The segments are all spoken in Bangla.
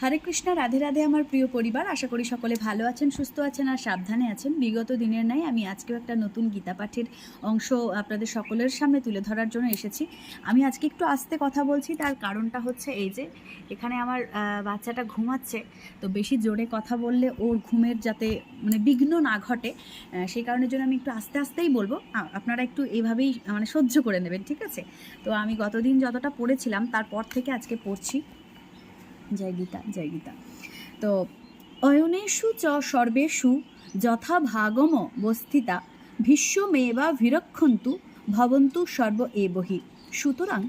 হরে কৃষ্ণ, রাধে রাধে আমার প্রিয় পরিবার। আশা করি সকলে ভালো আছেন, সুস্থ আছেন আর সাবধানে আছেন। বিগত দিনের নাই আমি আজকেও একটা নতুন গীতা পাঠের অংশ আপনাদের সকলের সামনে তুলে ধরার জন্য এসেছি। আমি আজকে একটু আস্তে কথা বলছি, তার কারণটা হচ্ছে এই যে, এখানে আমার বাচ্চাটা ঘুমাচ্ছে, তো বেশি জোরে কথা বললে ওর ঘুমের যাতে মানে বিঘ্ন না ঘটে সেই কারণের জন্য আমি একটু আস্তে আস্তেই বলব। আপনারা একটু এইভাবেই মানে সহ্য করে নেবেন, ঠিক আছে? তো আমি গতদিন যতটা পড়েছিলাম, তারপর থেকে আজকে পড়ছি। জয় গীতা জয় গীতা। তো অয়নেষু চ সর্বেষু যথা ভাগম বস্থিতা, ভীষ্মমেবা বিরক্ষন্তু ভবন্তু সর্ব এবহি। সুতরাং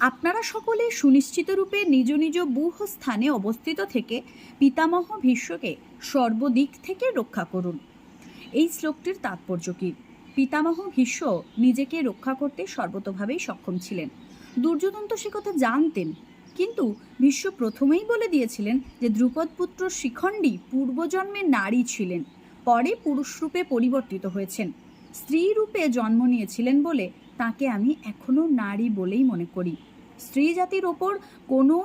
আপনারা সকলে সুনিশ্চিত রূপে নিজ নিজ বুহ স্থানে অবস্থিত থেকে পিতামহ ভীষ্মকে সর্বদিক থেকে রক্ষা করুন। এই শ্লোকটির তাৎপর্য কী? পিতামহ ভীষ্ম নিজেকে রক্ষা করতে সর্বতোভাবেই সক্ষম ছিলেন। দুর্যোধন তো সে কথা জানতেন। কিন্তু ভীষ্ম প্রথমেই বলে দিয়েছিলেন যে দ্রুপদ পুত্র শিখণ্ডী পূর্বজন্মে নারী ছিলেন, পরে পুরুষরূপে পরিবর্তিত হয়েছেন। স্ত্রী রূপে জন্ম নিয়েছিলেন বলে তাকে আমি এখনও নারী বলেই মনে করি। স্ত্রী জাতির ওপর কোনো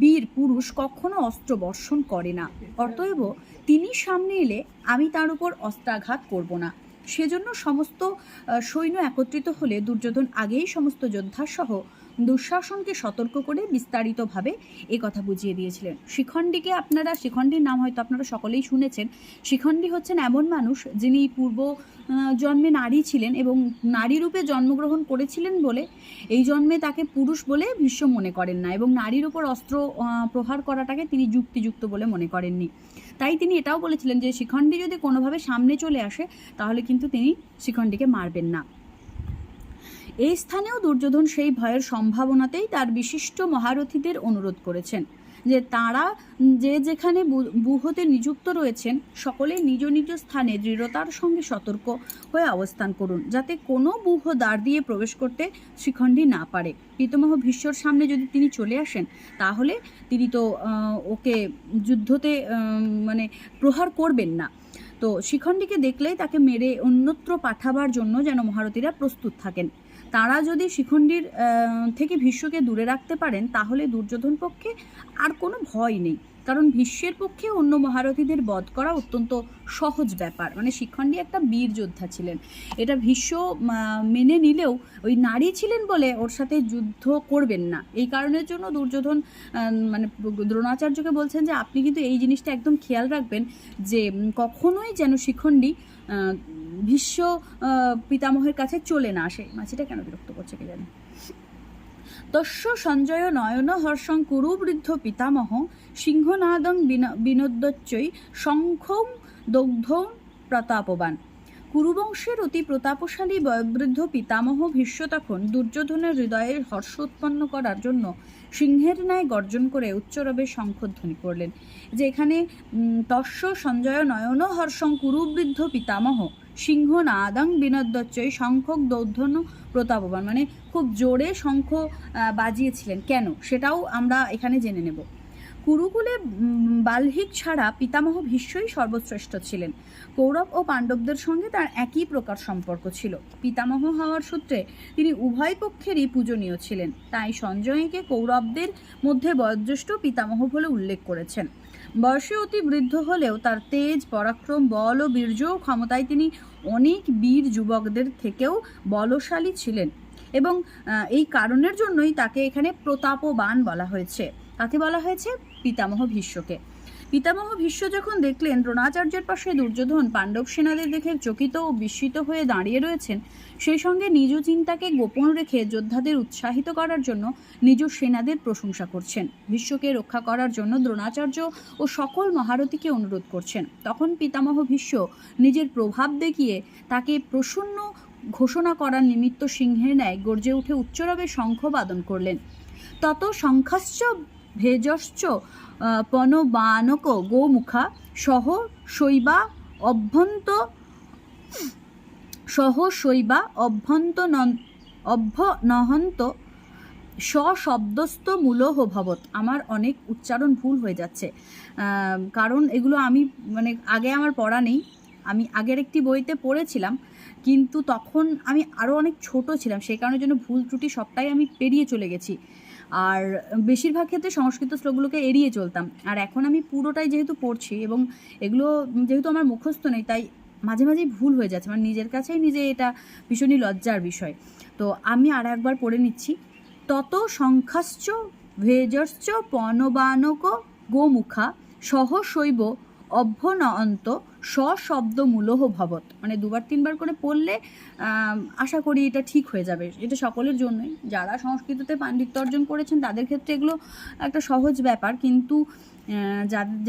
বীর পুরুষ কখনো অস্ত্র বর্ষণ করে না। অতএব তিনি সামনে এলে আমি তার উপর অস্ত্রাঘাত করব না। সেজন্য সমস্ত সৈন্য একত্রিত হলে দুর্যোধন আগেই সমস্ত যোদ্ধা সহ দুঃশাসনকে সতর্ক করে বিস্তারিতভাবে এ কথা বুঝিয়ে দিয়েছিলেন। শিখণ্ডীকে আপনারা, শিখণ্ডীর নাম হয়তো আপনারা সকলেই শুনেছেন, শিখণ্ডী হচ্ছেন এমন মানুষ যিনি পূর্ব জন্মে নারী ছিলেন এবং নারী রূপে জন্মগ্রহণ করেছিলেন বলে এই জন্মে তাকে পুরুষ বলে ভীষ্ম মনে করেন না এবং নারীর উপর অস্ত্র প্রহার করাটাকে তিনি যুক্তিযুক্ত বলে মনে করেননি। তাই তিনি এটাও বলেছিলেন যে শিখণ্ডী যদি কোনোভাবে সামনে চলে আসে, তাহলে কিন্তু তিনি শিখণ্ডীকে মারবেন না। এই স্থানেও দুর্যোধন সেই ভয়ের সম্ভাবনাতেই তার বিশিষ্ট মহারথীদের অনুরোধ করেছেন। যে তারা যে যেখানে বুহতে নিযুক্ত রয়েছেন সকলে নিজ নিজ স্থানে দৃঢ়তার সঙ্গে সতর্ক হয়ে অবস্থান করুন, যাতে কোনো বুহ দ্বার দিয়ে প্রবেশ করতে শিখণ্ডী না পারে। প্রীতমহ ভীষ্মর সামনে যদি তিনি চলে আসেন, তাহলে তিনি তো ওকে যুদ্ধতে মানে প্রহার করবেন না। তো শিখণ্ডীকে দেখলেই তাকে মেরে অন্যত্র পাঠাবার জন্য যেন মহারথীরা প্রস্তুত থাকেন। তারা যদি শিখণ্ডীর থেকে ভীষ্মকে দূরে রাখতে পারেন, তাহলে দুর্যোধন পক্ষে আর কোনো ভয় নেই। কারণ ভীষ্মের পক্ষে অন্য মহারথীদের বধ করা অত্যন্ত সহজ ব্যাপার। মানে শিখণ্ডী একটা বীর যোদ্ধা ছিলেন। এটা ভীষ্ম মেনে নিলেও ওই নারী ছিলেন বলে ওর সাথে যুদ্ধ করবেন না। এই কারণের জন্য দুর্যোধন মানে দ্রোণাচার্যকে বলছেন যে, আপনি কিন্তু এই জিনিসটা একদম খেয়াল রাখবেন যে কখনোই যেন শিখণ্ডী ভীষ্ম পিতামহের কাছে চলে না আসে। মাছিটা কেন বিরক্ত করছে কে জানে? তস্য সঞ্জয় নয়ন হর্ষং কুরু বৃদ্ধ পিতামহ সিংহনাদং বিন- বিনোদ্যচ্চৈ শঙ্খং দগ্ধং প্রতাপবান। কুরুবংশের অতি প্রতাপশালী বয়োবৃদ্ধ পিতামহ ভীষ্ম তখন দুর্যোধনের হৃদয়ে হর্ষ উৎপন্ন করার জন্য সিংহের ন্যায় গর্জন করে উচ্চরবে শঙ্খধ্বনি করলেন যে এখানে তস্য সঞ্জয় নয়ন হর্ষং কুরুবৃদ্ধ পিতামহ সিংহ নাদাং বিনোদ্যচ্চৈ শঙ্খক দৌর্ধন্য প্রতাপবান। মানে খুব জোরে শঙ্খ বাজিয়েছিলেন। কেন? সেটাও আমরা এখানে জেনে নেব। কুরুকুলে বাল্হিক ছাড়া পিতামহ ভীষ্মই সর্বশ্রেষ্ঠ ছিলেন। কৌরব ও পাণ্ডবদের সঙ্গে তার একই প্রকার সম্পর্ক ছিল। পিতামহ হওয়ার সূত্রে তিনি উভয় পক্ষেরই পূজনীয় ছিলেন। তাই সঞ্জয়কে কৌরবদের মধ্যে বয়োজ্যেষ্ঠ পিতামহ বলে উল্লেখ করেছেন। বয়সে অতি বৃদ্ধ হলেও তার তেজ, পরাক্রম, বল ও বীর্য ক্ষমতায় তিনি অনেক বীর যুবকদের থেকেও বলশালী ছিলেন এবং এই কারণের জন্যই তাকে এখানে প্রতাপবান বলা হয়েছে। তাকে বলা হয়েছে পিতামহ ভীষ্মকে। পিতামহ ভীষ্ম যখন দেখলেন, দ্রোণাচার্যের পাশে দুর্যোধন পাণ্ডব সেনাদের দেখে চকিত ও বিস্মিত হয়ে দাঁড়িয়ে রয়েছেন। সেই সঙ্গে নিজ চিন্তাকে গোপন রেখে যোদ্ধাদের উৎসাহিত করার জন্য নিজ সেনাদের প্রশংসা করছেন। ভীষ্মকে রক্ষা করার জন্য দ্রোণাচার্য ও সকল মহারথীকে অনুরোধ করছেন। তখন পিতামহ ভীষ্ম নিজের প্রভাব দেখিয়ে তাকে প্রসন্ন ঘোষণা করার নিমিত্ত সিংহের ন্যায় গর্জে উঠে উচ্চরবে শঙ্খ বাদন করলেন। তত শঙ্খাশ্চ ভেজশ্চ পনবানক গোমুখা, সহ শৈবা অভ্যন্ত, সহ শৈবা অভ্যন্ত অভ্য নহন্ত সশব্দস্থ মূলহ ভবত। আমার অনেক উচ্চারণ ভুল হয়ে যাচ্ছে। কারণ এগুলো আমি মানে আগে আমার পড়া নেই। আমি আগের একটি বইতে পড়েছিলাম, কিন্তু তখন আমি আরও অনেক ছোট ছিলাম। সেই কারণের জন্য ভুল ত্রুটি সবটাই আমি পেরিয়ে চলে গেছি। আর বেশিরভাগ ক্ষেত্রে সংস্কৃত শ্লোকগুলোকে এড়িয়ে চলতাম। আর এখন আমি পুরোটাই যেহেতু পড়ছি এবং এগুলো যেহেতু আমার মুখস্থ নেই, তাই মাঝে মাঝেই ভুল হয়ে যাচ্ছে। মানে নিজের কাছেই নিজে এটা ভীষণই লজ্জার বিষয়। তো আমি আর একবার পড়ে নিচ্ছি। তত সংখ্যাশ্চ ভেজশ্চ পণবানক গোমুখা সহ শৈব অভ্যনন্ত সশব্দ মূলহ ভবত। মানে দুবার, তিনবার করে পড়লে আশা করি এটা ঠিক হয়ে যাবে। এটা সকলের জন্যই। যারা সংস্কৃততে পাণ্ডিত্য অর্জন করেছেন, তাদের ক্ষেত্রে এগুলো একটা সহজ ব্যাপার। কিন্তু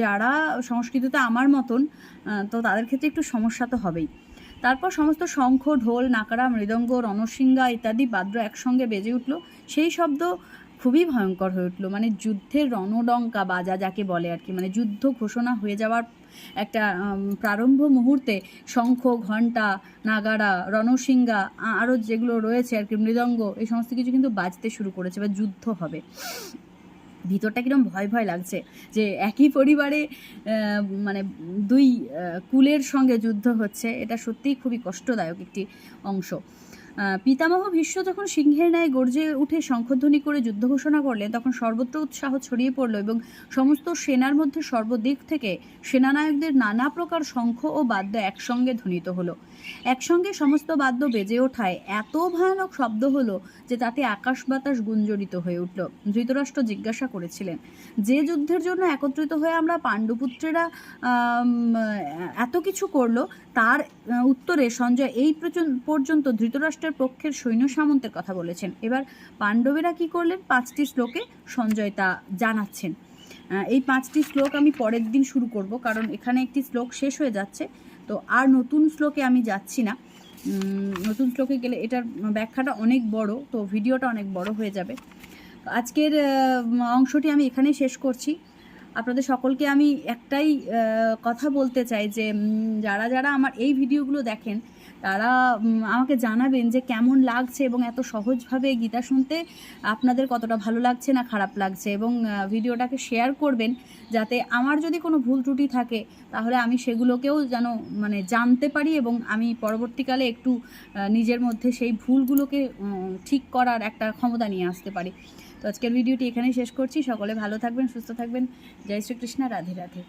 যারা সংস্কৃততে আমার মতন তো তাদের ক্ষেত্রে একটু সমস্যা তো হবেই। তারপর সমস্ত শঙ্খ, ঢোল, নাকারা, মৃদঙ্গ, রণসিংহা ইত্যাদি বাদ্য একসঙ্গে বেজে উঠল। সেই শব্দ খুবই ভয়ঙ্কর হয়ে উঠল। মানে যুদ্ধের রণডঙ্কা বাজা যাকে বলে আর কি। মানে যুদ্ধ ঘোষণা হয়ে যাওয়ার একটা প্রারম্ভ মুহূর্তে শঙ্খ, ঘণ্টা, নাগারা রণসিংহা আরও যেগুলো রয়েছে আর কি, মৃদঙ্গ, এই সমস্ত কিছু কিন্তু বাজতে শুরু করেছে বা যুদ্ধ হবে। ভিতরটা কিরম ভয় ভয় লাগছে যে একই পরিবারে মানে দুই কুলের সঙ্গে যুদ্ধ হচ্ছে, এটা সত্যিই খুবই কষ্টদায়ক একটি অংশ। পিতামহ ভীষ্ম যখন সিংহের ন্যায় গর্জে উঠে শঙ্খধ্বনি করে যুদ্ধ ঘোষণা করলেন, তখন সর্বত্র উৎসাহ ছড়িয়ে পড়ল এবং সমস্ত সেনার মধ্যে সর্বদিক থেকে সেনানায়কদের নানা প্রকার শঙ্খ ও বাদ্য একসঙ্গে ধ্বনিত হলো। একসঙ্গে সমস্ত বাদ্য বেজে ওঠায় এত ভয়ানক শব্দ হলো যে তাতে আকাশ বাতাস গুঞ্জরিত হয়ে উঠল, ধৃতরাষ্ট্র জিজ্ঞাসা করেছিলেন। যে যুদ্ধের জন্য একত্রিত হয়ে আমরা পাণ্ডুপুত্রেরা এত কিছু করল তার উত্তরে সঞ্জয় এই পর্যন্ত ধৃতরাষ্ট্রের পক্ষের সৈন্য সামন্তের কথা বলেছেন। এবার পাণ্ডবেরা কি করলেন? পাঁচটি শ্লোকে সঞ্জয় তা জানাচ্ছেন। এই পাঁচটি শ্লোক আমি পরের দিন শুরু করব, কারণ এখানে একটি শ্লোক শেষ হয়ে যাচ্ছে। তো আর নতুন শ্লোকে আমি যাচ্ছি না। নতুন শ্লোকে গেলে এটার ব্যাখ্যাটা অনেক বড়, তো ভিডিওটা অনেক বড় হয়ে যাবে। আজকের অংশটি আমি এখানেই শেষ করছি। আপনাদের সকলকে আমি একটাই কথা বলতে চাই যে যারা যারা আমার এই ভিডিওগুলো দেখেন, তারা আমাকে জানাবেন যে কেমন লাগছে এবং এত সহজভাবে গীতা শুনতে আপনাদের কতটা ভালো লাগছে না খারাপ লাগছে এবং ভিডিওটাকে শেয়ার করবেন যাতে আমার যদি কোনো ভুল ত্রুটি থাকে, তাহলে আমি সেগুলোকেও যেন মানে জানতে পারি এবং আমি পরবর্তীকালে একটু নিজের মধ্যে সেই ভুলগুলোকে ঠিক করার একটা ক্ষমতা নিয়ে আসতে পারি। তো আজকের ভিডিওটি এখানেই শেষ করছি। সকলে ভালো থাকবেন, সুস্থ থাকবেন। জয় শ্রীকৃষ্ণ, রাধে রাধে।